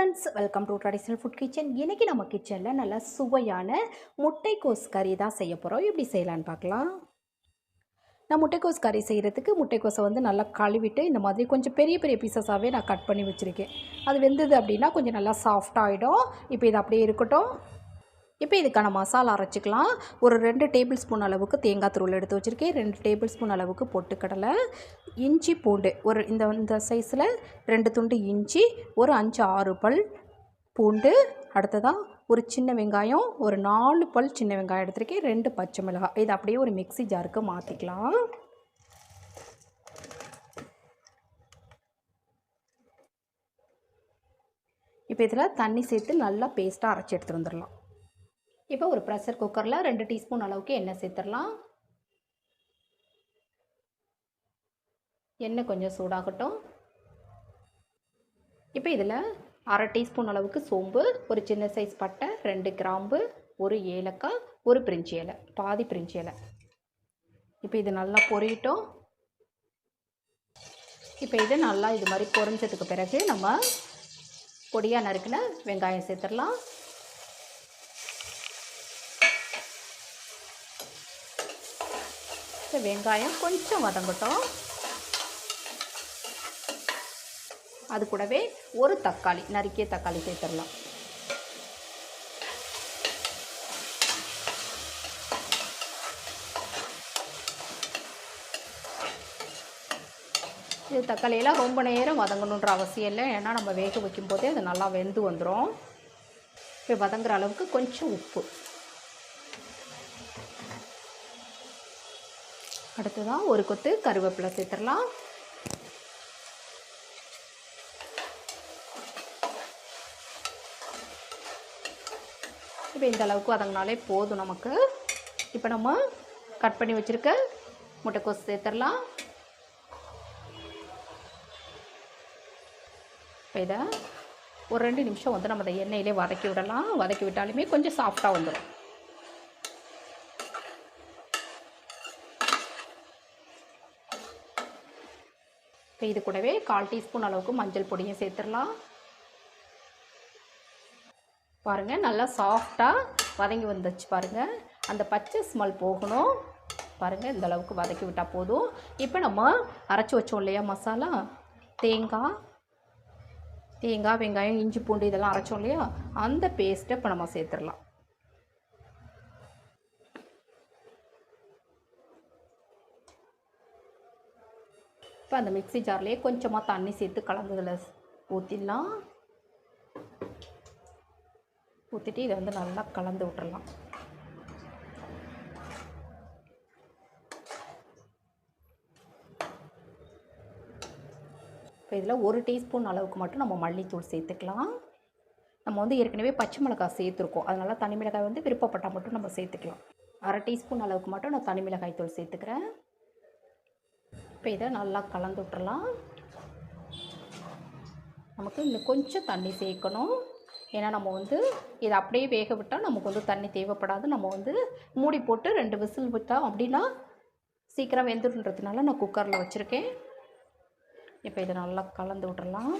Friends welcome to traditional food kitchen இன்றைக்கி நம்ம கிச்சனில் நல்லா சுவையான முட்டைக்கோஸ் கறி தான் செய்ய போகிறோம் எப்படி செய்யலான்னு பார்க்கலாம். நான் முட்டைக்கோஸ் கறி செய்கிறதுக்கு முட்டைக்கோஸை வந்து நல்லா கழுவிட்டு இந்த மாதிரி கொஞ்சம் பெரிய பெரிய பீசஸாகவே நான் கட் பண்ணி வச்சுருக்கேன். அது வெந்தது அப்படின்னா கொஞ்சம் நல்லா சாஃப்டாகிடும் இப்போ இது அப்படியே இருக்கட்டும். இப்போ இதுக்கான மசாலா அரைச்சிக்கலாம். ஒரு ரெண்டு டேபிள் ஸ்பூன் அளவுக்கு தேங்காய் துருள் எடுத்து வச்சுருக்கேன். ரெண்டு டேபிள் ஸ்பூன் அளவுக்கு பொட்டுக்கடலை இஞ்சி பூண்டு ஒரு இந்த இந்த சைஸில் ரெண்டு துண்டு இஞ்சி ஒரு அஞ்சு ஆறு பல் பூண்டு அடுத்ததாக ஒரு சின்ன வெங்காயம் ஒரு நாலு பல் சின்ன வெங்காயம் எடுத்திருக்கேன். ரெண்டு பச்சை மிளகாய். இது அப்படியே ஒரு மிக்ஸி ஜாருக்கு மாற்றிக்கலாம் இப்போ இதில் தண்ணி சேர்த்து நல்லா பேஸ்ட்டாக அரைச்சி எடுத்துகிட்டு வந்துடலாம். இப்போ ஒரு ப்ரெஷர் குக்கரில் ரெண்டு டீஸ்பூன் அளவுக்கு எண்ணெய் சேர்த்துடலாம். எண்ணெய் கொஞ்சம் சூடாகட்டும். இப்போ இதில் அரை டீஸ்பூன் அளவுக்கு சோம்பு ஒரு சின்ன சைஸ் பட்டை ரெண்டு கிராம்பு ஒரு ஏலக்காய் ஒரு பிரிஞ்சி இலை பாதி பிரிஞ்சி இலை. இப்போ இது நல்லா பொரியட்டும். இப்போ இது நல்லா இது மாதிரி பொரிஞ்சதுக்கு பிறகு நம்ம பொடியாக நறுக்கின வெங்காயம் சேர்த்துடலாம். இந்த வெங்காயம் கொஞ்சம் வதங்கட்டும். அது கூடவே ஒரு தக்காளி நறுக்கிய தக்காளி சேர்த்துடலாம். இது தக்காளியெல்லாம் ரொம்ப நேரம் வதங்கணுன்ற அவசியம் இல்லை. ஏன்னா நம்ம வேக வைக்கும் போதே அது நல்லா வெந்து வந்துடும் இப்போ வதங்குற அளவுக்கு கொஞ்சம் உப்பு. அடுத்ததாக ஒரு கொத்து கருவேப்பிலை சேர்த்துடலாம். இப்போ இந்த அளவுக்கு வதங்கினாலே போதும் நமக்கு. இப்போ நம்ம கட் பண்ணி வச்சுருக்க முட்டைக்கோஸ் சேர்த்துடலாம். இப்போ இதை ஒரு ரெண்டு நிமிஷம் வந்து நம்ம இந்த எண்ணெயிலே வதக்கி விடலாம். வதக்கி விட்டாலுமே கொஞ்சம் சாஃப்டாக வந்துடும் இப்போ இது கூடவே கால் டீஸ்பூன் அளவுக்கு மஞ்சள் பொடியும் சேர்த்துடலாம். பாருங்கள் நல்லா சாஃப்டாக வதங்கி வந்துச்சு பாருங்கள் அந்த பச்சை ஸ்மெல் போகணும். பாருங்கள் இந்த அளவுக்கு வதக்கி விட்டால் போதும். இப்போ நம்ம அரைச்சி வச்சோம் இல்லையா மசாலா? தேங்காய் தேங்காய் வெங்காயம் இஞ்சி பூண்டு இதெல்லாம் அரைச்சோம் இல்லையா? அந்த பேஸ்ட்டை இப்போ நம்ம சேர்த்துடலாம். இப்போ அந்த மிக்ஸி ஜார்லேயே கொஞ்சமாக தண்ணி சேர்த்து கலந்ததில் ஊற்றிடலாம் ஊற்றிட்டு இதை வந்து நல்லா கலந்து விட்டுறலாம். இப்போ இதில் ஒரு டீஸ்பூன் அளவுக்கு மட்டும் நம்ம மல்லித்தூள் சேர்த்துக்கலாம். நம்ம வந்து ஏற்கனவே பச்சை மிளகாய் சேர்த்துருக்கோம். அதனால் தனி மிளகாய் வந்து விருப்பப்பட்டால் மட்டும் நம்ம சேர்த்துக்கலாம். அரை டீஸ்பூன் அளவுக்கு மட்டும் நான் தனி மிளகாய் தூள் சேர்த்துக்கிறேன். இப்போ இதை நல்லா கலந்து விட்டுறலாம். நமக்கு இன்னும் கொஞ்சம் தண்ணி சேர்க்கணும். ஏன்னா நம்ம வந்து இதை அப்படியே வேக விட்டால் நமக்கு வந்து தண்ணி தேவைப்படாது. நம்ம வந்து மூடி போட்டு ரெண்டு விசில் விட்டோம் அப்படின்னா சீக்கிரம் வெந்துடுன்றதுனால நான் குக்கரில் வச்சுருக்கேன். இப்போ இதை நல்லா கலந்து விட்றலாம்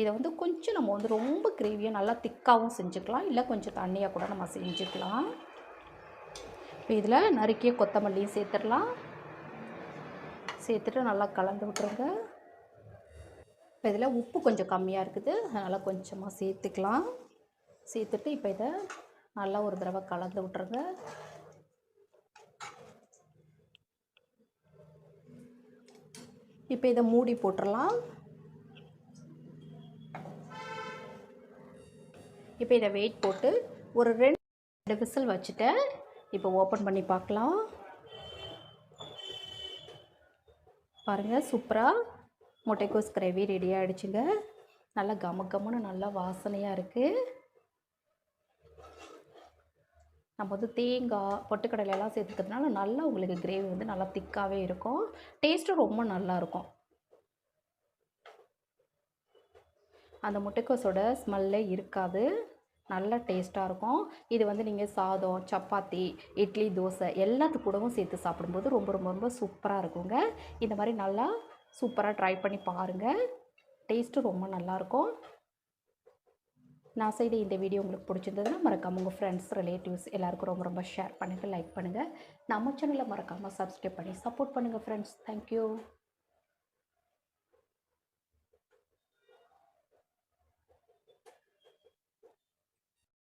இதை வந்து கொஞ்சம் நம்ம வந்து ரொம்ப கிரேவியாக நல்லா திக்காகவும் செஞ்சுக்கலாம். இல்லை கொஞ்சம் தண்ணியாக கூட நம்ம செஞ்சுக்கலாம். இப்போ இதில் நறுக்கிய கொத்தமல்லியும் சேர்த்துடலாம். சேர்த்துட்டு நல்லா கலந்து விட்டுருங்க. இப்போ இதில் உப்பு கொஞ்சம் கம்மியாக இருக்குது. அதனால் கொஞ்சமாக சேர்த்துக்கலாம். சேர்த்துட்டு இப்போ இதை நல்லா ஒரு தடவை கலந்து விட்ருங்க இப்போ இதை மூடி போட்டுடலாம் இப்போ இதை வெயிட் போட்டு ஒரு ரெண்டு விசில் வச்சுட்டேன் இப்போ ஓப்பன் பண்ணி பார்க்கலாம். பாருங்கள் சூப்பராக முட்டைக்கோஸ் கிரேவி ரெடி ஆகிடுச்சுங்க நல்லா கம கம்முன்னு நல்லா வாசனையாக இருக்குது நம்ம வந்து தேங்காய் பொட்டுக்கடலையெல்லாம் சேர்த்துக்கிறதுனால நல்லா உங்களுக்கு கிரேவி வந்து நல்லா திக்காகவே இருக்கும். டேஸ்ட்டும் ரொம்ப நல்லாயிருக்கும் அந்த முட்டைக்கோஸோட ஸ்மெல்லே இருக்காது. நல்ல டேஸ்ட்டாக இருக்கும். இது வந்து நீங்கள் சாதம் சப்பாத்தி இட்லி தோசை எல்லாத்து கூடவும் சேர்த்து சாப்பிடும்போது ரொம்ப ரொம்ப ரொம்ப சூப்பராக இருக்குங்க. இந்த மாதிரி நல்லா சூப்பராக ட்ரை பண்ணி பாருங்கள் டேஸ்ட்டும் ரொம்ப நல்லாயிருக்கும் நான் செய்த இந்த வீடியோ உங்களுக்கு பிடிச்சிருந்ததுன்னா மறக்காமல் உங்கள் ஃப்ரெண்ட்ஸ் ரிலேட்டிவ்ஸ் எல்லாருக்கும் ரொம்ப ரொம்ப ஷேர் பண்ணுங்கள் லைக் பண்ணுங்கள் நம்ம சேனலை மறக்காமல் சப்ஸ்கிரைப் பண்ணி சப்போர்ட் பண்ணுங்கள் ஃப்ரெண்ட்ஸ் தேங்க்யூ